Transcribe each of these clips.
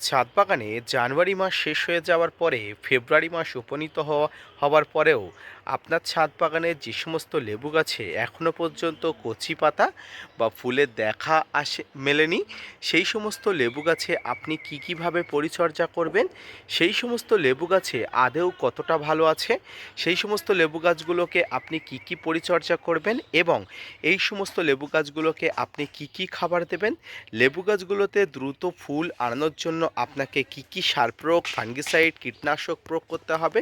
ছাদ বাগানে জানুয়ারি মাস শেষ হয়ে যাওয়ার পরে ফেব্রুয়ারি মাস উপনীত হওয়া হওয়ার পরেও আপনার ছাদ বাগানে যে সমস্ত লেবু গাছে এখনও পর্যন্ত কচি পাতা বা ফুলের দেখা আসে, মেলেনি, সেই সমস্ত লেবু গাছে আপনি কী কীভাবে পরিচর্যা করবেন? সেই সমস্ত লেবু গাছে আদেও কতটা ভালো আছে? সেই সমস্ত লেবু গাছগুলোকে আপনি কি কি পরিচর্যা করবেন? এবং এই সমস্ত লেবু গাছগুলোকে আপনি কি কি খাবার দেবেন? লেবু গাছগুলোতে দ্রুত ফুল আনানোর জন্য আপনাকে কি কি সার প্রয়োগ, ফাঙ্গিসাইড, কীটনাশক প্রয়োগ করতে হবে,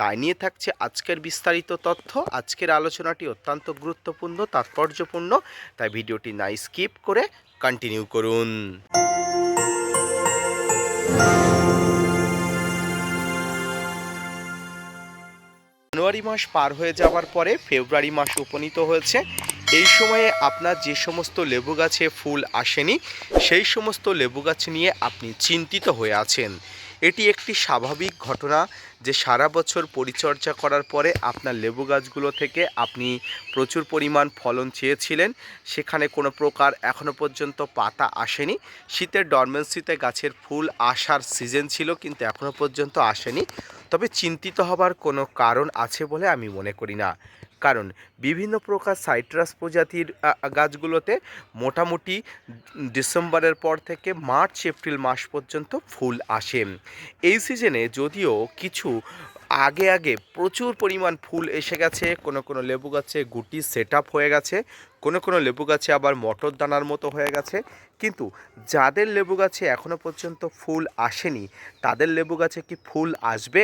তাই নিয়ে থাকছে আজকের বিস্তারিত তথ্য। আজকের আলোচনাটি অত্যন্ত গুরুত্বপূর্ণ, তাৎপর্যপূর্ণ, তাই ভিডিওটি না স্কিপ করে কন্টিনিউ করুন। জানুয়ারি মাস পার হয়ে যাওয়ার পরে ফেব্রুয়ারি মাস উপনীত হয়েছে। এই সময়ে আপনার যে সমস্ত লেবু গাছে ফুল আসেনি, সেই সমস্ত লেবু গাছ নিয়ে আপনি চিন্তিত হয়ে আছেন। এটি একটি স্বাভাবিক ঘটনা যে সারা বছর পরিচর্যা করার পরে আপনার লেবু গাছগুলো থেকে আপনি প্রচুর পরিমাণ ফলন চেয়েছিলেন। সেখানে কোনো প্রকার এখনও পর্যন্ত পাতা আসেনি। শীতের ডরমেন্সিতে গাছের ফুল আসার সিজন ছিল কিন্তু এখনও পর্যন্ত আসেনি। তবে চিন্তিত হবার কোনো কারণ আছে বলে আমি মনে করি না। কারণ বিভিন্ন প্রকার সাইট্রাস প্রজাতির গাছগুলোতে মোটামুটি ডিসেম্বরের পর থেকে মার্চ, এপ্রিল মাস পর্যন্ত ফুল আসে। এই সিজনে যদিও কিছু আগে আগে প্রচুর পরিমাণ ফুল এসে গেছে, কোনো কোনো লেবু গাছে গুটি সেট হয়ে গেছে, কোনো কোনো লেবু গাছে আবার মটর দানার মতো হয়ে গেছে। কিন্তু যাদের লেবু গাছে এখনও পর্যন্ত ফুল আসেনি, তাদের লেবু গাছে কি ফুল আসবে?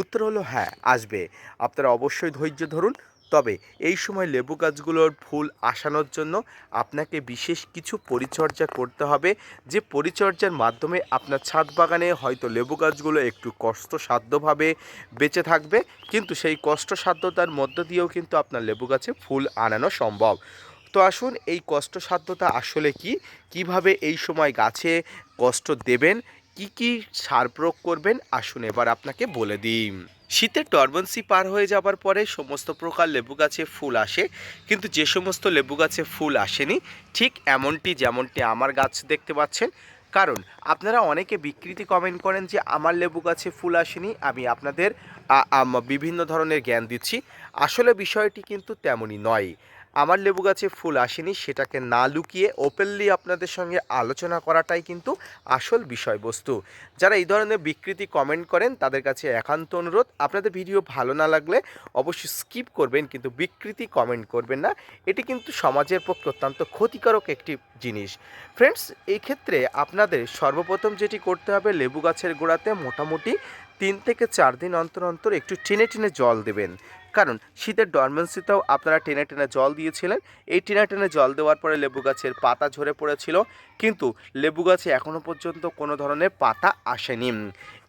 উত্তর হলো হ্যাঁ আসবে। আপনারা অবশ্যই ধৈর্য ধরুন। তবে এই সময় লেবু গাছগুলোর ফুল আসানোর জন্য আপনাকে বিশেষ কিছু পরিচর্যা করতে হবে। যে পরিচর্যার মাধ্যমে আপনার ছাদ বাগানে হয়তো লেবু গাছগুলো একটু কষ্টসাধ্যভাবে বেঁচে থাকবে, কিন্তু সেই কষ্টসাধ্যতার মধ্য দিয়েও কিন্তু আপনার লেবু গাছে ফুল আনানো সম্ভব। তো আসুন এই কষ্টসাধ্যতা আসলে কি? কীভাবে এই সময় গাছে কষ্ট দেবেন? কি কি সার প্রয়োগ করবেন? আসুন এবার আপনাকে বলে দিই। শীতের টরবন্সি পার হয়ে যাবার পরে সমস্ত প্রকার লেবু গাছে ফুল আসে। কিন্তু যে সমস্ত লেবু গাছে ফুল আসেনি, ঠিক এমনটি যেমনটি আমার গাছ দেখতে পাচ্ছেন। কারণ, আপনারা অনেকে বিকৃতি কমেন্ট করেন যে, আমার লেবু গাছে ফুল আসেনি, আমি আপনাদের বিভিন্ন ধরনের জ্ঞান দিচ্ছি। আসলে বিষয়টি কিন্তু তেমনই নয়। আমার লেবু গাছে ফুল আসেনি, সেটাকে না লুকিয়ে ওপেনলি আপনাদের সঙ্গে আলোচনা করাটাই কিন্তু আসল বিষয়বস্তু। যারা এই ধরনের বিকৃতি কমেন্ট করেন, তাদের কাছে একান্ত অনুরোধ। আপনাদের ভিডিও ভালো না লাগলে অবশ্যই স্কিপ করবেন, কিন্তু বিকৃতি কমেন্ট করবেন না। এটি কিন্তু সমাজের পক্ষে অত্যন্ত ক্ষতিকারক একটি জিনিস। ফ্রেন্ডস এই ক্ষেত্রে আপনাদের সর্বপ্রথম যেটি করতে হবে, লেবু গাছের গোড়াতে মোটামুটি তিন থেকে চার দিন অন্তর অন্তর একটু টেনে টেনে জল দেবেন। কারণ শীতের ডরমেন্সিতেও আপনারা টেনে টেনে জল দিয়েছিলেন। এই টেনে টেনে জল দেওয়ার পরে লেবু গাছের পাতা ঝরে পড়েছিল। কিন্তু লেবু গাছে এখনও পর্যন্ত কোনো ধরনের পাতা আসেনি।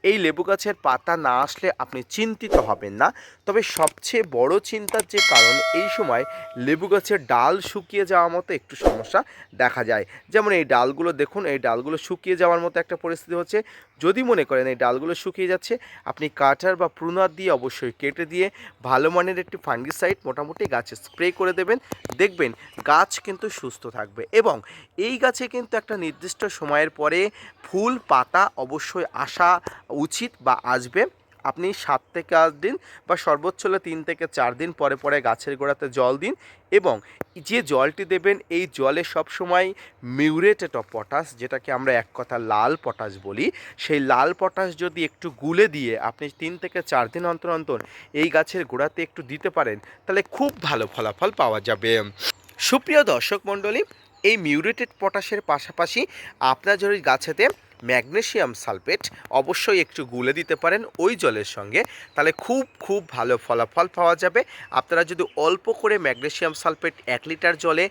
এই লেবু গাছের পাতা না আসলে আপনি চিন্তিত হবেন না। তবে সবচেয়ে বড় চিন্তার যে কারণ, এই সময় লেবু গাছের ডাল শুকিয়ে যাওয়ার মতো একটু সমস্যা দেখা যায়। যেমন এই ডালগুলো দেখুন, এই ডালগুলো শুকিয়ে যাওয়ার মতো একটা পরিস্থিতি হচ্ছে। যদি মনে করেন এই ডালগুলো শুকিয়ে যাচ্ছে, আপনি কাটার বা প্রুনার দিয়ে অবশ্যই কেটে দিয়ে ভালো মানের একটি ফাঙ্গিসাইড মোটামুটি গাছে স্প্রে করে দেবেন। দেখবেন গাছ কিন্তু সুস্থ থাকবে এবং এই গাছে কিন্তু একটা নির্দিষ্ট সময়ের পরে ফুল, পাতা অবশ্যই আসা উচিত বা আসবে। আপনি সাত থেকে আট দিন বা সর্বোচ্চ হলে তিন থেকে চার দিন পরে পরে গাছের গোড়াতে জল দিন এবং যে জলটি দেবেন, এই জলে সবসময় মিউরেটেড অফ পটাশ, যেটাকে আমরা এক কথা লাল পটাশ বলি, সেই লাল পটাশ যদি একটু গুলে দিয়ে আপনি তিন থেকে চার দিন অন্তর অন্তর এই গাছের গোড়াতে একটু দিতে পারেন, তাহলে খুব ভালো ফলাফল পাওয়া যাবে। সুপ্রিয় দর্শক মণ্ডলী এই মিউরেটেড পটাশের পাশাপাশি আপনার যদি গাছেতে ম্যাগনেসিয়াম সালফেট অবশ্যই একটু গুলে দিতে পারেন ওই জলের সঙ্গে। তাহলে খুব খুব ভালো ফলাফল পাওয়া যাবে। আপনারা যদি অল্প করে ম্যাগনেসিয়াম সালফেট এক লিটার জলে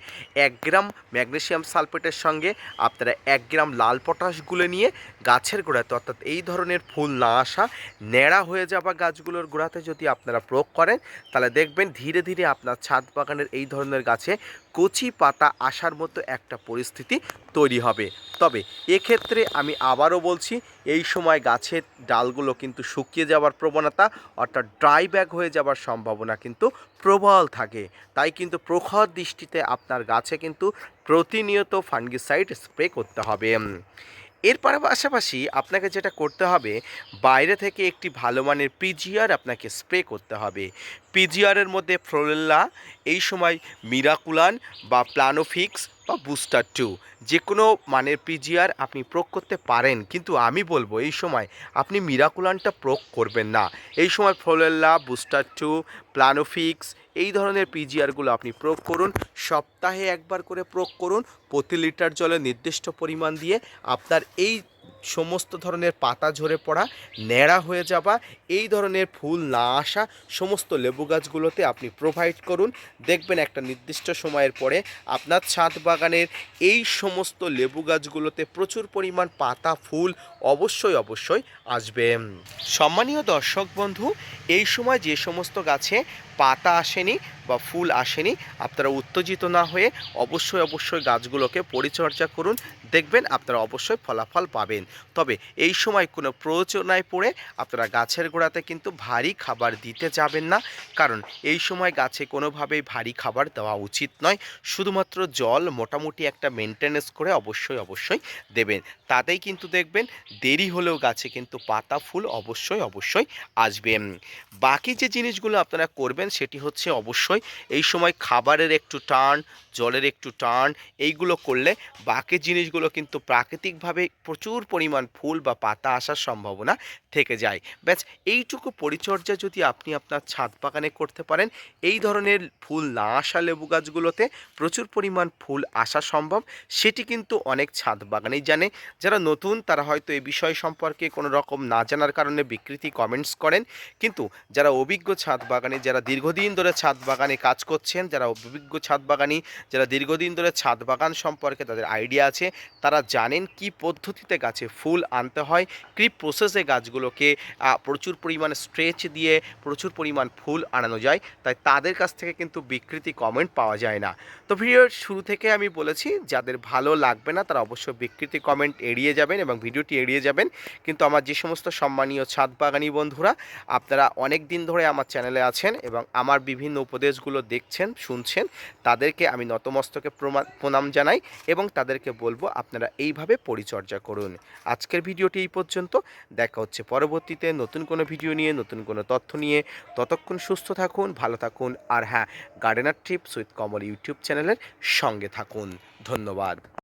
এক গ্রাম ম্যাগনেসিয়াম সালফেটের সঙ্গে আপনারা এক গ্রাম লাল পটাশ গুলে নিয়ে গাছের গোড়াতে, অর্থাৎ এই ধরনের ফুল না আসা ন্যাড়া হয়ে যাওয়া গাছগুলোর গোড়াতে যদি আপনারা প্রয়োগ করেন, তাহলে দেখবেন ধীরে ধীরে আপনার ছাদ বাগানের এই ধরনের গাছে কচি পাতা আসার মতো একটা পরিস্থিতি তৈরি হবে। তবে এক্ষেত্রে আমি আবারও বলছি, এই সময় গাছের ডালগুলো কিন্তু শুকিয়ে যাওয়ার প্রবণতা অর্থাৎ ড্রাই ব্যাগ হয়ে যাওয়ার সম্ভাবনা কিন্তু প্রবল থাকে। তাই কিন্তু প্রখর দৃষ্টিতে আপনার গাছে কিন্তু প্রতিনিয়ত ফাঙ্গিসাইড স্প্রে করতে হবে। এর পাশাপাশি আপনাকে যেটা করতে হবে, বাইরে থেকে একটি ভালো মানের পিজিআর আপনাকে স্প্রে করতে হবে। পিজিআরের মধ্যে ফ্লোরেল্লা এই সময় মিরাকুলান বা প্লানোফিক্স বা বুস্টার টু যে কোনো মানের পিজিআর আপনি প্রয়োগ করতে পারেন, কিন্তু আমি বলব এই সময় আপনি মিরাকুলানটা প্রয়োগ করবেন না। এই সময় ফ্লোরেল্লা বুস্টার টু প্লানোফিক্স এই ধরনের পিজিআরগুলো আপনি প্রয়োগ করুন, সপ্তাহে একবার করে প্রয়োগ করুন, প্রতি লিটার জলে নির্দিষ্ট পরিমাণ দিয়ে আপনার এই সমস্ত ধরনের পাতা ঝরে পড়া, ন্যাড়া হয়ে যাওয়া, এই ধরনের ফুল না আসা সমস্ত লেবু গাছগুলোতে আপনি প্রোভাইড করুন। দেখবেন একটা নির্দিষ্ট সময়ের পরে আপনার ছাদ বাগানের এই সমস্ত লেবু গাছগুলোতে প্রচুর পরিমাণ পাতা, ফুল অবশ্যই অবশ্যই আসবে। সম্মানীয় দর্শক বন্ধু, এই সময় যে সমস্ত গাছে পাতা আসেনি বা ফুল আসেনি, আপনারা উত্তেজিত না হয়ে অবশ্যই অবশ্যই গাছগুলোকে পরিচর্যা করুন, দেখবেন আপনারা অবশ্যই ফলাফল পাবেন। তবে এই সময় কোনো প্রয়োজনায় পড়ে আপনারা গাছের গোড়াতে কিন্তু ভারী খাবার দিতে যাবেন না, কারণ এই সময় গাছে কোনোভাবেই ভারী খাবার দেওয়া উচিত নয়। শুধুমাত্র জল মোটামুটি একটা মেনটেনেন্স করে অবশ্যই অবশ্যই দেবেন। তাতেই কিন্তু দেখবেন দেরি হলেও গাছে কিন্তু পাতা, ফুল অবশ্যই অবশ্যই আসবে। বাকি যে জিনিসগুলো আপনারা করবেন সেটি হচ্ছে অবশ্যই এই সময় খাবারের একটু টান, জলের একটু টান, এইগুলো করলে বাকি জিনিসগুলো কিন্তু প্রাকৃতিকভাবে প্রচুর পরিমাণ ফুল বা পাতা আসার সম্ভাবনা থেকে যায়। ব্যাস, এইটুকু পরিচর্যা যদি আপনি আপনার ছাদ বাগানে করতে পারেন, এই ধরনের ফুল না আসা লেবু গাছগুলোতে প্রচুর পরিমাণ ফুল আসা সম্ভব। সেটি কিন্তু অনেক ছাদ বাগানেই জানে। যারা নতুন, তারা হয়তো এই বিষয় সম্পর্কে কোনো রকম না জানার কারণে বিকৃতি কমেন্টস করেন। কিন্তু যারা অভিজ্ঞ ছাদ বাগানে, যারা দীর্ঘদিন ধরে ছাদ বাগানে কাজ করছেন, যারা অভিজ্ঞ ছাদ বাগানি, যারা দীর্ঘদিন ধরে ছাদ বাগান সম্পর্কে তাদের আইডিয়া আছে, তারা জানেন কি পদ্ধতিতে গাছে ফুল আনতে হয়, কী প্রসেসে গাছগুলোকে প্রচুর পরিমাণ স্ট্রেচ দিয়ে প্রচুর পরিমাণ ফুল আনানো যায়, তাই তাদের কাছ থেকে কিন্তু বিকৃতি কমেন্ট পাওয়া যায় না। তো ভিডিওর শুরু থেকে আমি বলেছি, যাদের ভালো লাগবে না, তারা অবশ্যই বিকৃতি কমেন্ট এড়িয়ে যাবেন এবং ভিডিওটি এড়িয়ে যাবেন। কিন্তু আমার যে সমস্ত সম্মানীয় ছাদ বাগানি বন্ধুরা, আপনারা অনেক দিন ধরে আমার চ্যানেলে আছেন এবং আমার বিভিন্ন উপদেশগুলো দেখছেন, শুনছেন, তাদেরকে আমি নতমস্তকে প্রণাম জানাই এবং তাদেরকে বলব আপনারা এইভাবে পরিচর্যা করুন। আজকের ভিডিওটি এই পর্যন্ত। দেখা হচ্ছে পরবর্তীতে নতুন কোনো ভিডিও নিয়ে, নতুন কোনো তথ্য নিয়ে। ততক্ষণ সুস্থ থাকুন, ভালো থাকুন আর হ্যাঁ gardener trips with Kamal YouTube চ্যানেলের সঙ্গে থাকুন। ধন্যবাদ।